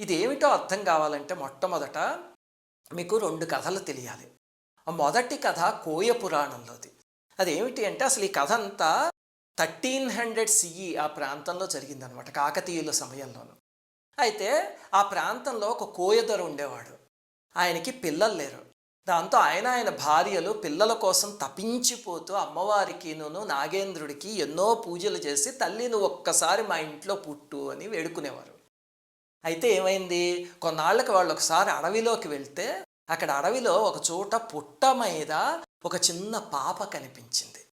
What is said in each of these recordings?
ఇది ఏమిటో అర్థం కావాలంటే మొట్టమొదట మీకు రెండు కథలు తెలియాలి. మొదటి కథ కోయ పురాణంలోది. అదేమిటి అంటే అసలు ఈ కథ అంతా థర్టీన్ హండ్రెడ్ సిఈ ఆ ప్రాంతంలో జరిగిందనమాట కాకతీయుల సమయంలోను. అయితే ఆ ప్రాంతంలో ఒక కోయదొర ఉండేవాడు. ఆయనకి పిల్లలు లేరు. దాంతో ఆయన ఆయన భార్యలు పిల్లల కోసం తపించిపోతూ అమ్మవారికినూ నాగేంద్రుడికి ఎన్నో పూజలు చేసి తల్లిని ఒక్కసారి మా ఇంట్లో పుట్టు అని వేడుకునేవారు. అయితే ఏమైంది? కొన్నాళ్ళకి వాళ్ళు ఒకసారి అడవిలోకి వెళ్తే అక్కడ అడవిలో ఒక చోట పుట్ట మీద ఒక చిన్న పాప కనిపించింది.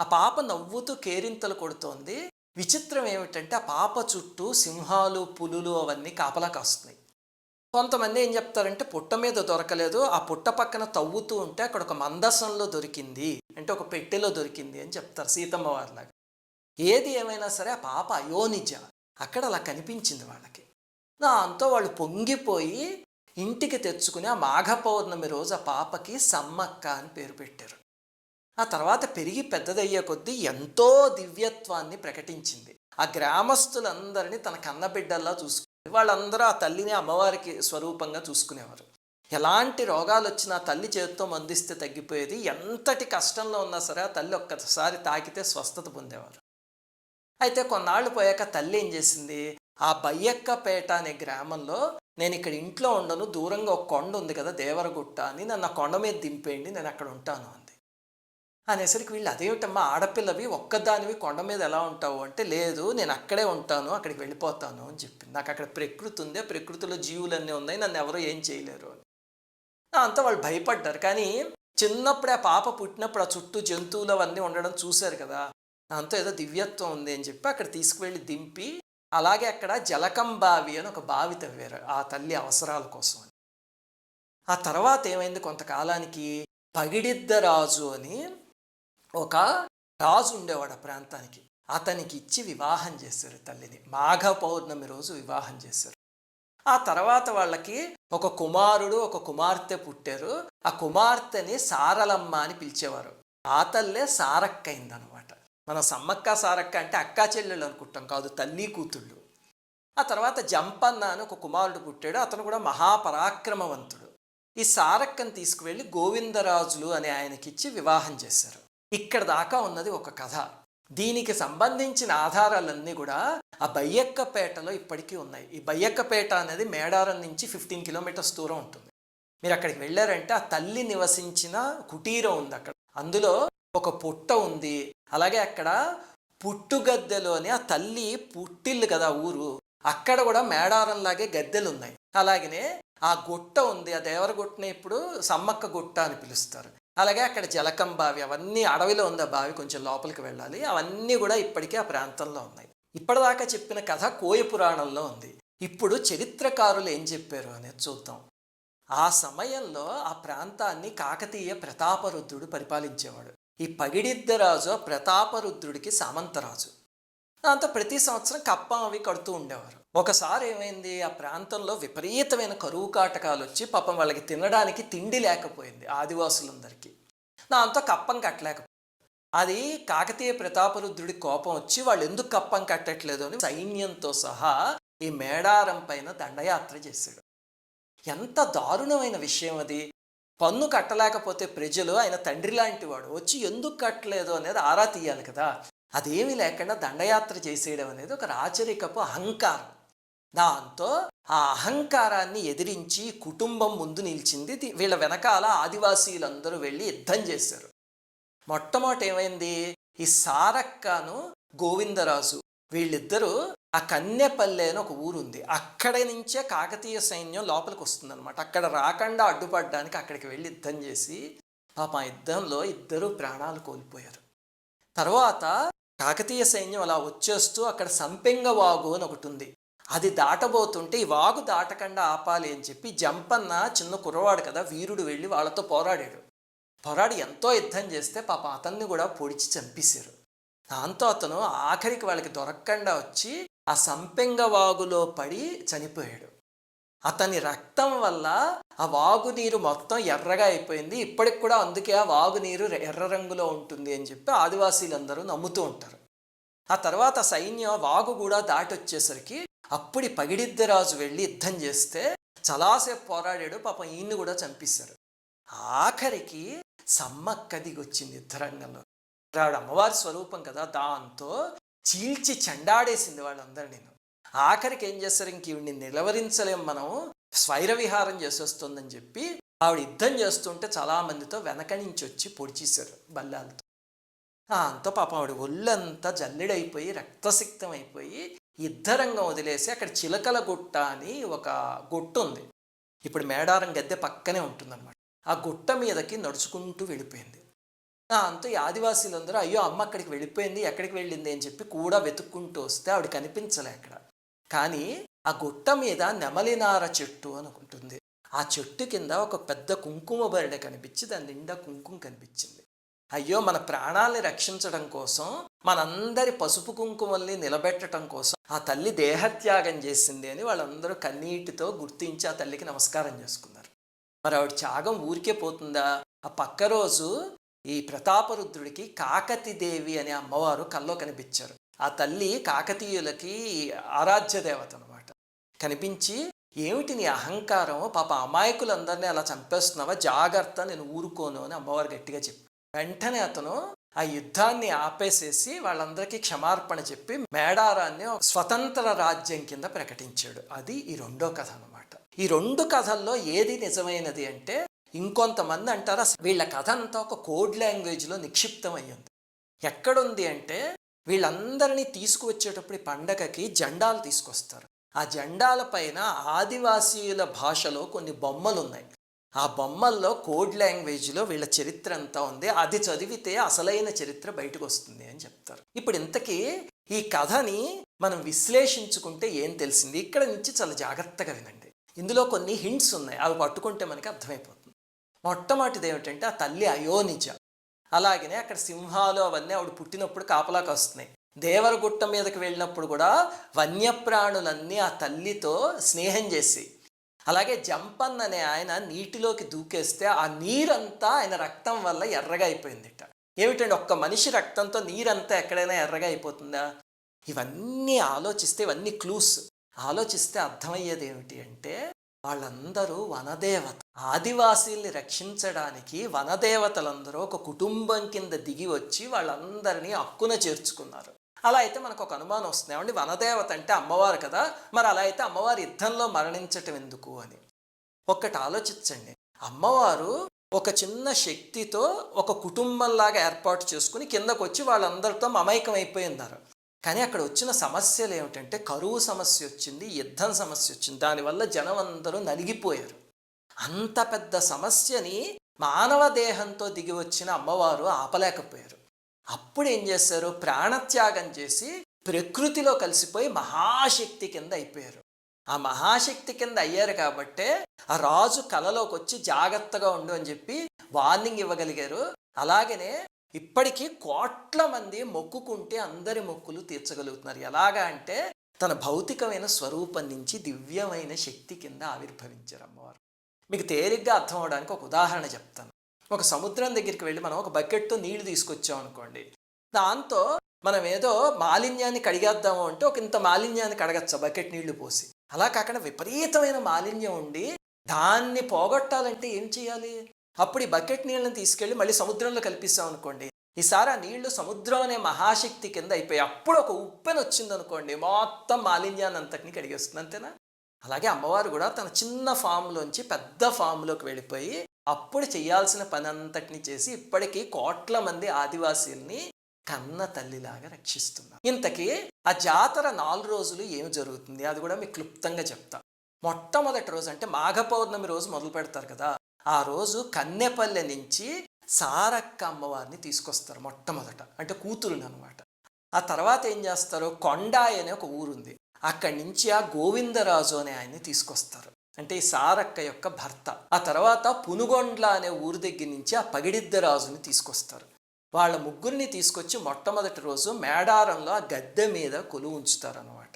ఆ పాప నవ్వుతూ కేరింతలు కొడుతోంది. విచిత్రం ఏమిటంటే ఆ పాప చుట్టూ సింహాలు పులులు అవన్నీ కాపలా కాస్తున్నాయి. కొంతమంది ఏం చెప్తారంటే పుట్ట మీద దొరకలేదు ఆ పుట్ట పక్కన తవ్వుతూ ఉంటే అక్కడ ఒక మందసంలో దొరికింది అంటే ఒక పెట్టెలో దొరికింది అని చెప్తారు సీతమ్మ వారిలాగా ఏది ఏమైనా సరే ఆ పాప అయోనిజ. అక్కడ అలా కనిపించింది వాళ్ళకి. దాంతో వాళ్ళు పొంగిపోయి ఇంటికి తెచ్చుకుని ఆ మాఘ పౌర్ణమి రోజు ఆ పాపకి సమ్మక్క అని పేరు పెట్టారు. ఆ తర్వాత పెరిగి పెద్దదయ్యే కొద్దీ ఎంతో దివ్యత్వాన్ని ప్రకటించింది. ఆ గ్రామస్తులందరినీ తన కన్నబిడ్డల్లా చూసుకునేది వాళ్ళందరూ ఆ తల్లిని అమ్మవారికి స్వరూపంగా చూసుకునేవారు. ఎలాంటి రోగాలు వచ్చినా తల్లి చేతితో మందిస్తే తగ్గిపోయేది ఎంతటి కష్టంలో ఉన్నా సరే ఆ తల్లి ఒక్కసారి తాకితే స్వస్థత పొందేవారు. అయితే కొన్నాళ్ళు పోయాక తల్లి ఏం చేసింది? ఆ బయ్యక్కపేట అనే గ్రామంలో నేను ఇక్కడ ఇంట్లో ఉండను దూరంగా ఒక కొండ ఉంది కదా దేవరగుట్ట అని. నన్ను ఆ కొండ మీద దింపేయండి నేను అక్కడ ఉంటాను అంది. అనేసరికి వీళ్ళు అదేమిటమ్మా ఆడపిల్లవి ఒక్కదానివి కొండ మీద ఎలా ఉంటావు? అంటే లేదు నేను అక్కడే ఉంటాను అక్కడికి వెళ్ళిపోతాను అని చెప్పింది. నాకు అక్కడ ప్రకృతి ఉంది ఆ ప్రకృతిలో జీవులన్నీ ఉన్నాయి నన్ను ఎవరో ఏం చేయలేరు అని. అంతా వాళ్ళు భయపడ్డారు. కానీ చిన్నప్పుడే ఆ పాప పుట్టినప్పుడు ఆ చుట్టూ జంతువులు అవన్నీ ఉండడం చూశారు కదా. అంతా ఏదో దివ్యత్వం ఉంది అని చెప్పి అక్కడ తీసుకువెళ్ళి దింపి అలాగే అక్కడ జలకం బావి అని ఒక బావి తవ్వారు ఆ తల్లి అవసరాల కోసం అని. ఆ తర్వాత ఏమైంది? కొంతకాలానికి పగిడిద్దరాజు అని ఒక రాజు ఉండేవాడు ఆ ప్రాంతానికి. అతనికి ఇచ్చి వివాహం చేశారు తల్లిని. మాఘ పౌర్ణమి రోజు వివాహం చేశారు. ఆ తర్వాత వాళ్ళకి ఒక కుమారుడు ఒక కుమార్తె పుట్టారు. ఆ కుమార్తెని సారలమ్మ అని పిలిచేవారు. ఆ తల్లే సారక్కైందనమాట మనం సమ్మక్క సారక్క అంటే అక్కా చెల్లెళ్ళు అనుకుంటాం కాదు తల్లి కూతుళ్ళు. ఆ తర్వాత జంపన్న అని ఒక కుమారుడు పుట్టాడు అతను కూడా మహాపరాక్రమవంతుడు. ఈ సారక్కను తీసుకువెళ్ళి గోవిందరాజులు అని ఆయనకిచ్చి వివాహం చేశారు. ఇక్కడ దాకా ఉన్నది ఒక కథ. దీనికి సంబంధించిన ఆధారాలన్నీ కూడా ఆ బయ్యక్కపేటలో ఇప్పటికీ ఉన్నాయి. ఈ బయ్యక్కపేట అనేది మేడారం నుంచి ఫిఫ్టీన్ కిలోమీటర్స్ దూరం ఉంటుంది. మీరు అక్కడికి వెళ్ళారంటే ఆ తల్లి నివసించిన కుటీరం ఉంది అక్కడ. అందులో ఒక పుట్ట ఉంది. అలాగే అక్కడ పుట్టుగద్దెలోని ఆ తల్లి పుట్టిల్లు కదా ఊరు. అక్కడ కూడా మేడారంలాగే గద్దెలు ఉన్నాయి అలాగనే ఆ గుట్ట ఉంది. ఆ దేవరగుట్టని ఇప్పుడు సమ్మక్క గుట్ట అని పిలుస్తారు. అలాగే అక్కడ జలకం బావి అవన్నీ అడవిలో ఉంది. ఆ బావి కొంచెం లోపలికి వెళ్ళాలి. అవన్నీ కూడా ఇప్పటికీ ఆ ప్రాంతంలో ఉన్నాయి. ఇప్పటిదాకా చెప్పిన కథ కోయ పురాణంలో ఉంది. ఇప్పుడు చరిత్రకారులు ఏం చెప్పారు అనేది చూద్దాం. ఆ సమయంలో ఆ ప్రాంతాన్ని కాకతీయ ప్రతాపరుద్రుడు పరిపాలించేవాడు. ఈ పగిడిద్దరాజు ఆ ప్రతాపరుద్రుడికి సామంతరాజు. దాంతో ప్రతి సంవత్సరం కప్పం అవి కడుతూ ఉండేవారు. ఒకసారి ఏమైంది ఆ ప్రాంతంలో విపరీతమైన కరువు కాటకాలు వచ్చి పాపం వాళ్ళకి తినడానికి తిండి లేకపోయింది ఆదివాసులందరికీ. దాంతో కప్పం కట్టలేకపోయింది అది కాకతీయ ప్రతాపరుద్రుడి కోపం వచ్చి వాళ్ళు ఎందుకు కప్పం కట్టట్లేదు అని సైన్యంతో సహా ఈ మేడారం పైన దండయాత్ర చేశాడు. ఎంత దారుణమైన విషయం అది! పన్ను కట్టలేకపోతే ప్రజలు ఆయన తండ్రి లాంటి వాడు. వచ్చి ఎందుకు కట్టలేదు అనేది ఆరా తీయాలి కదా. అదేమీ లేకుండా దండయాత్ర చేసేయడం అనేది ఒక రాచరికపు అహంకారం. దాంతో ఆ అహంకారాన్ని ఎదిరించి కుటుంబం ముందు నిలిచింది వీళ్ళ వెనకాల ఆదివాసీలందరూ వెళ్ళి యుద్ధం చేశారు. మొట్టమొదట ఏమైంది? ఈ సారక్కను గోవిందరాజు వీళ్ళిద్దరూ ఆ కన్యపల్లె అని ఒక ఊరుంది. అక్కడ అక్కడి నుంచే కాకతీయ సైన్యం లోపలికి వస్తుందన్నమాట. అక్కడ రాకుండా అడ్డుపడడానికి అక్కడికి వెళ్ళి యుద్ధం చేసి పాప ఆ యుద్ధంలో ఇద్దరు ప్రాణాలు కోల్పోయారు. తర్వాత కాకతీయ సైన్యం అలా వచ్చేస్తూ అక్కడ సంపెంగ వాగు అని ఒకటి ఉంది. అది దాటబోతుంటే ఈ వాగు దాటకుండా ఆపాలి అని చెప్పి జంపన్న చిన్న కుర్రవాడు కదా వీరుడు వెళ్ళి వాళ్ళతో పోరాడాడు. పోరాడి ఎంతో యుద్ధం చేస్తే పాప అతన్ని కూడా పొడిచి చంపేశారు. దాంతో అతను ఆఖరికి వాళ్ళకి దొరకకుండా వచ్చి ఆ సంపెంగ వాగులో పడి చనిపోయాడు. అతని రక్తం వల్ల ఆ వాగునీరు మొత్తం ఎర్రగా అయిపోయింది. ఇప్పటికి కూడా అందుకే ఆ వాగునీరు ఎర్ర రంగులో ఉంటుంది అని చెప్పి ఆదివాసీలందరూ నమ్ముతూ ఉంటారు. ఆ తర్వాత సైన్యం వాగు కూడా దాటి వచ్చేసరికి అప్పుడు పగిడిద్దరాజు వెళ్ళి యుద్ధం చేస్తే చాలాసేపు పోరాడాడు. పాపం ఈయన్ని కూడా చంపేశారు. ఆఖరికి సమ్మక్క దిగొచ్చింది యుద్ధరంగంలో ఆవిడ అమ్మవారి స్వరూపం కదా దాంతో చీల్చి చెండాడేసింది వాళ్ళందరినీ ఆఖరికి ఏం చేస్తారు? ఇంక ఈవిడ్ని నిలవరించలేం మనం. స్వైర విహారం చేసేస్తుందని చెప్పి ఆవిడ యుద్ధం చేస్తుంటే చాలామందితో వెనక నుంచి వచ్చి పొడిచేశారు బల్లాలతో. ఆ, అంతా పాపం ఆవిడ ఒళ్ళంతా జల్లెడైపోయి రక్తసిక్తం అయిపోయి యుద్ధరంగం వదిలేసి అక్కడ చిలకల గుట్ట అని ఒక గుట్ట ఉంది. ఇప్పుడు మేడారం గద్దె పక్కనే ఉంటుందన్నమాట. ఆ గుట్ట మీదకి నడుచుకుంటూ వెళ్ళిపోయింది. ఆ, అంతా ఈ ఆదివాసీలందరూ అయ్యో అమ్మ అక్కడికి వెళ్ళిపోయింది ఎక్కడికి వెళ్ళింది అని చెప్పి కూడా వెతుక్కుంటూ వస్తే ఆవిడ కనిపించలే అక్కడ. కానీ ఆ గుట్ట మీద నెమలినార చెట్టు అని ఉంటుంది ఆ చెట్టు కింద ఒక పెద్ద కుంకుమ బరిడ కనిపించి దాని నిండా కుంకుమ కనిపించింది. అయ్యో మన ప్రాణాల్ని రక్షించడం కోసం మనందరి పసుపు కుంకుమల్ని నిలబెట్టడం కోసం ఆ తల్లి దేహత్యాగం చేసింది అని వాళ్ళందరూ కన్నీటితో గుర్తించి ఆ తల్లికి నమస్కారం చేసుకున్నారు. మరి ఆవిడ త్యాగం ఊరికే పోతుందా? ఆ పక్క రోజు ఈ ప్రతాపరుద్రుడికి కాకతిదేవి అనే అమ్మవారు కల్లో కనిపించారు. ఆ తల్లి కాకతీయులకి ఆరాధ్య దేవత అనమాట కనిపించి ఏమిటి నీ అహంకారం? పాప అమాయకులందరినీ అలా చంపేస్తున్నావా? జాగ్రత్త నేను ఊరుకోను అని అమ్మవారు గట్టిగా చెప్పి వెంటనే అతను ఆ యుద్ధాన్ని ఆపేసేసి వాళ్ళందరికీ క్షమార్పణ చెప్పి మేడారాన్ని ఒక స్వతంత్ర రాజ్యం కింద ప్రకటించాడు. అది ఈ రెండో కథ అనమాట ఈ రెండు కథల్లో ఏది నిజమైనది అంటే ఇంకొంతమంది అంటారు అసలు వీళ్ళ కథ అంతా ఒక కోడ్ లాంగ్వేజ్లో నిక్షిప్తం అయ్యింది ఎక్కడుంది అంటే వీళ్ళందరినీ తీసుకువచ్చేటప్పుడు పండగకి జెండాలు తీసుకొస్తారు. ఆ జెండాల పైన ఆదివాసీయుల భాషలో కొన్ని బొమ్మలు ఉన్నాయి ఆ బొమ్మల్లో కోడ్ లాంగ్వేజ్లో వీళ్ళ చరిత్ర అంతా ఉంది అది చదివితే అసలైన చరిత్ర బయటకు వస్తుంది అని చెప్తారు. ఇప్పుడు ఇంతకీ ఈ కథని మనం విశ్లేషించుకుంటే ఏం తెలిసింది? ఇక్కడ నుంచి చాలా జాగ్రత్తగా వినండి. ఇందులో కొన్ని హింట్స్ ఉన్నాయి అవి పట్టుకుంటే మనకి అర్థమైపోతుంది. మొట్టమొదటిది ఏమిటంటే ఆ తల్లి అయోనిజ. అలాగనే అక్కడ సింహాలు అవన్నీ ఆవిడ పుట్టినప్పుడు కాపలాకి వస్తున్నాయి. దేవరగుట్ట మీదకి వెళ్ళినప్పుడు కూడా వన్యప్రాణులన్నీ ఆ తల్లితో స్నేహం చేసి అలాగే జంపన్ అనే ఆయన నీటిలోకి దూకేస్తే ఆ నీరంతా ఆయన రక్తం వల్ల ఎర్రగా అయిపోయిందిట ఏమిటండి ఒక్క మనిషి రక్తంతో నీరంతా ఎక్కడైనా ఎర్రగా అయిపోతుందా ఇవన్నీ ఆలోచిస్తే ఇవన్నీ క్లూస్. ఆలోచిస్తే అర్థమయ్యేది ఏమిటి అంటే వాళ్ళందరూ వనదేవత. ఆదివాసీల్ని రక్షించడానికి వనదేవతలందరూ ఒక కుటుంబం కింద దిగి వచ్చి వాళ్ళందరినీ హక్కున చేర్చుకున్నారు. అలా అయితే మనకు ఒక అనుమానం వస్తుంది. ఏమండి? వనదేవత అంటే అమ్మవారు కదా? మరి అలా అయితే అమ్మవారు యుద్ధంలో మరణించటం ఎందుకు అని. ఒక్కటి ఆలోచించండి. అమ్మవారు ఒక చిన్న శక్తితో ఒక కుటుంబంలాగా ఏర్పాటు చేసుకుని కిందకు వచ్చి వాళ్ళందరితో మమైకం అయిపోయి ఉన్నారు. కానీ అక్కడ వచ్చిన సమస్యలు ఏమిటంటే కరువు సమస్య వచ్చింది యుద్ధం సమస్య వచ్చింది. దానివల్ల జనం అందరూ నలిగిపోయారు. అంత పెద్ద సమస్యని మానవ దేహంతో దిగి వచ్చిన అమ్మవారు ఆపలేకపోయారు. అప్పుడు ఏం చేశారు? ప్రాణత్యాగం చేసి ప్రకృతిలో కలిసిపోయి మహాశక్తి కింద అయిపోయారు. ఆ మహాశక్తి కింద అయ్యారు కాబట్టే ఆ రాజు కలలోకి వచ్చి జాగ్రత్తగా ఉండు అని చెప్పి వార్నింగ్ ఇవ్వగలిగారు. అలాగనే ఇప్పటికీ కోట్ల మంది మొక్కుకుంటే అందరి మొక్కులు తీర్చగలుగుతున్నారు. ఎలాగా అంటే తన భౌతికమైన స్వరూపం నుంచి దివ్యమైన శక్తి కింద ఆవిర్భవించారు అమ్మవారు. మీకు తేలిగ్గా అర్థం అవడానికి ఒక ఉదాహరణ చెప్తాను. ఒక సముద్రం దగ్గరికి వెళ్ళి మనం ఒక బకెట్తో నీళ్ళు తీసుకొచ్చాం అనుకోండి. దాంతో మనం ఏదో మాలిన్యాన్ని కడిగేద్దాము అంటే ఒక ఇంత మాలిన్యాన్ని కడగచ్చు బకెట్ నీళ్ళు పోసి. అలా కాకుండా విపరీతమైన మాలిన్యం ఉండి దాన్ని పోగొట్టాలంటే ఏం చేయాలి? అప్పుడు ఈ బకెట్ నీళ్ళని తీసుకెళ్ళి మళ్ళీ సముద్రంలో కల్పిస్తాం అనుకోండి. ఈసారి ఆ నీళ్ళు సముద్రం అనే మహాశక్తి కింద అయిపోయి అప్పుడు ఒక ఉప్పెన వచ్చింది అనుకోండి మొత్తం మాలిన్యాన్ని అంతటిని కడిగేస్తుంది అంతేనా? అలాగే అమ్మవారు కూడా తన చిన్న ఫామ్లోంచి పెద్ద ఫామ్లోకి వెళ్ళిపోయి అప్పుడు చేయాల్సిన పని అంతటిని చేసి ఇప్పటికీ కోట్ల మంది ఆదివాసీల్ని కన్న తల్లిలాగా రక్షిస్తున్నారు. ఇంతకీ ఆ జాతర నాలుగు రోజులు ఏమి జరుగుతుంది? అది కూడా మీకు క్లుప్తంగా చెప్తా. మొట్టమొదటి రోజు అంటే మాఘ పౌర్ణమి రోజు మొదలు పెడతారు కదా. ఆ రోజు కన్నెపల్లె నుంచి సారక్క అమ్మవారిని తీసుకొస్తారు మొట్టమొదట. అంటే కూతురుని అనమాట ఆ తర్వాత ఏం చేస్తారు? కొండాయి అనే ఒక ఊరుంది. అక్కడి నుంచి ఆ గోవిందరాజు అనే ఆయన్ని తీసుకొస్తారు. అంటే ఈ సారక్క యొక్క భర్త. ఆ తర్వాత పునుగొండ్ల అనే ఊరి దగ్గర నుంచి ఆ పగిడిద్దరాజుని తీసుకొస్తారు. వాళ్ళ ముగ్గురిని తీసుకొచ్చి మొట్టమొదటి రోజు మేడారంలో ఆ గద్దె మీద కొలువు ఉంచుతారు అనమాట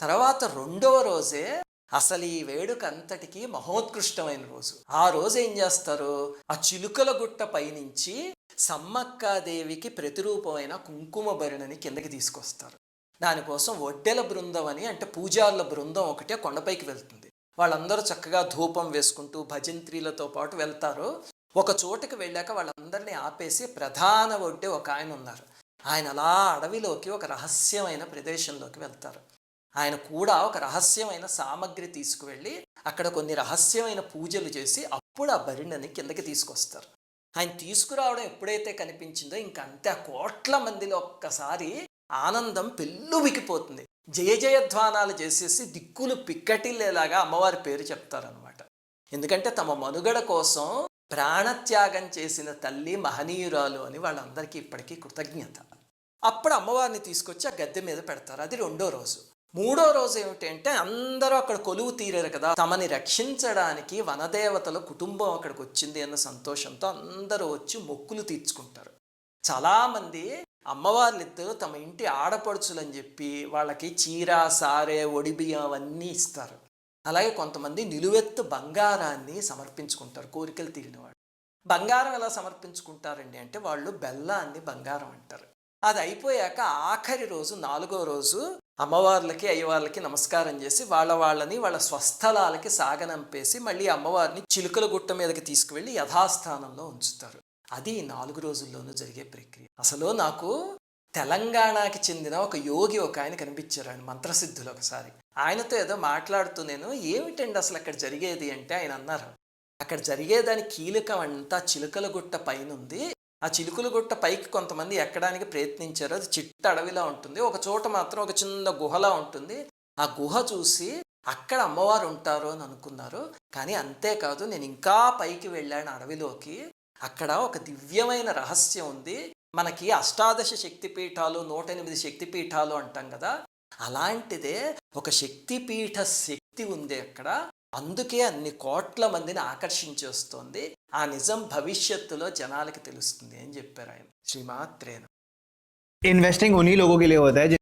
తర్వాత రెండవ రోజే అసలు ఈ వేడుక అంతటికి మహోత్కృష్టమైన రోజు. ఆ రోజు ఏం చేస్తారు? ఆ చిలుకల గుట్ట పైనుంచి సమ్మక్కాదేవికి ప్రతిరూపమైన కుంకుమ భరిణని కిందకి తీసుకొస్తారు. దానికోసం ఒడ్డెల బృందం అని అంటే పూజారుల బృందం ఒకటే కొండపైకి వెళ్తుంది. వాళ్ళందరూ చక్కగా ధూపం వేసుకుంటూ భజంత్రీలతో పాటు వెళ్తారు. ఒక చోటుకి వెళ్ళాక వాళ్ళందరినీ ఆపేసి ప్రధాన ఒడ్డే ఒక ఆయన ఉన్నారు. ఆయన అలా అడవిలోకి ఒక రహస్యమైన ప్రదేశంలోకి వెళ్తారు. ఆయన కూడా ఒక రహస్యమైన సామగ్రి తీసుకువెళ్ళి అక్కడ కొన్ని రహస్యమైన పూజలు చేసి అప్పుడు ఆ బరిణని కిందకి తీసుకొస్తారు. ఆయన తీసుకురావడం ఎప్పుడైతే కనిపించిందో ఇంకంతే ఆ కోట్ల మందిలో ఒక్కసారి ఆనందం పెళ్ళువికిపోతుంది జయ జయధ్వానాలు చేసేసి దిక్కులు పిక్కటిల్లేలాగా అమ్మవారి పేరు చెప్తారనమాట ఎందుకంటే తమ మనుగడ కోసం ప్రాణత్యాగం చేసిన తల్లి మహనీయురాలు అని వాళ్ళందరికీ ఇప్పటికీ కృతజ్ఞత. అప్పుడు అమ్మవారిని తీసుకొచ్చి ఆ గద్దె మీద పెడతారు. అది రెండో రోజు. మూడో రోజు ఏమిటంటే అందరూ అక్కడ కొలువు తీరారు కదా. తమని రక్షించడానికి వనదేవతల కుటుంబం అక్కడికి వచ్చింది అన్న సంతోషంతో అందరూ వచ్చి మొక్కులు తీర్చుకుంటారు. చాలామంది అమ్మవార్లిద్దరూ తమ ఇంటి ఆడపడుచులని చెప్పి వాళ్ళకి చీర సారే ఒడిబియ్యం అవన్నీ ఇస్తారు. అలాగే కొంతమంది నిలువెత్తు బంగారాన్ని సమర్పించుకుంటారు కోరికలు తీరినవాడు బంగారం ఎలా సమర్పించుకుంటారండి అంటే వాళ్ళు బెల్లాన్ని బంగారం అంటారు. అది అయిపోయాక ఆఖరి రోజు నాలుగో రోజు అమ్మవార్లకి అయ్యవార్లకి నమస్కారం చేసి వాళ్ళ వాళ్ళని వాళ్ళ స్వస్థలాలకి సాగనంపేసి మళ్ళీ అమ్మవారిని చిలుకల గుట్ట మీదకి తీసుకువెళ్ళి యథాస్థానంలో ఉంచుతారు. అది నాలుగు రోజుల్లోనూ జరిగే ప్రక్రియ. అసలు నాకు తెలంగాణకి చెందిన ఒక యోగి ఒక ఆయన కనిపించారు ఆయన మంత్రసిద్ధులు ఒకసారి. ఆయనతో ఏదో మాట్లాడుతూ నేను ఏమిటండి అసలు అక్కడ జరిగేది? అంటే ఆయన అన్నారు. అక్కడ జరిగేదాని కీలకం అంతా చిలుకల గుట్ట పైన ఉంది ఆ చిలుకలు గుట్ట పైకి కొంతమంది ఎక్కడానికి ప్రయత్నించారు. అది చిట్ట అడవిలా ఉంటుంది. ఒక చోట మాత్రం ఒక చిన్న గుహలా ఉంటుంది. ఆ గుహ చూసి అక్కడ అమ్మవారు ఉంటారు అని అనుకున్నారు. కానీ అంతేకాదు నేను ఇంకా పైకి వెళ్ళాను అడవిలోకి. అక్కడ ఒక దివ్యమైన రహస్యం ఉంది. మనకి అష్టాదశ శక్తిపీఠాలు నూట ఎనిమిది శక్తిపీఠాలు అంటాం కదా. అలాంటిదే ఒక శక్తిపీఠ శక్తి ఉంది అక్కడ. అందుకే అన్ని కోట్ల మందిని ఆకర్షించేస్తోంది ఆ నిజం భవిష్యత్తులో జనాలకి తెలుస్తుంది అని చెప్పారు ఆయన శ్రీమాత్రేను इन्वेस्टिंग उन्हीं लोगों के लिए होता है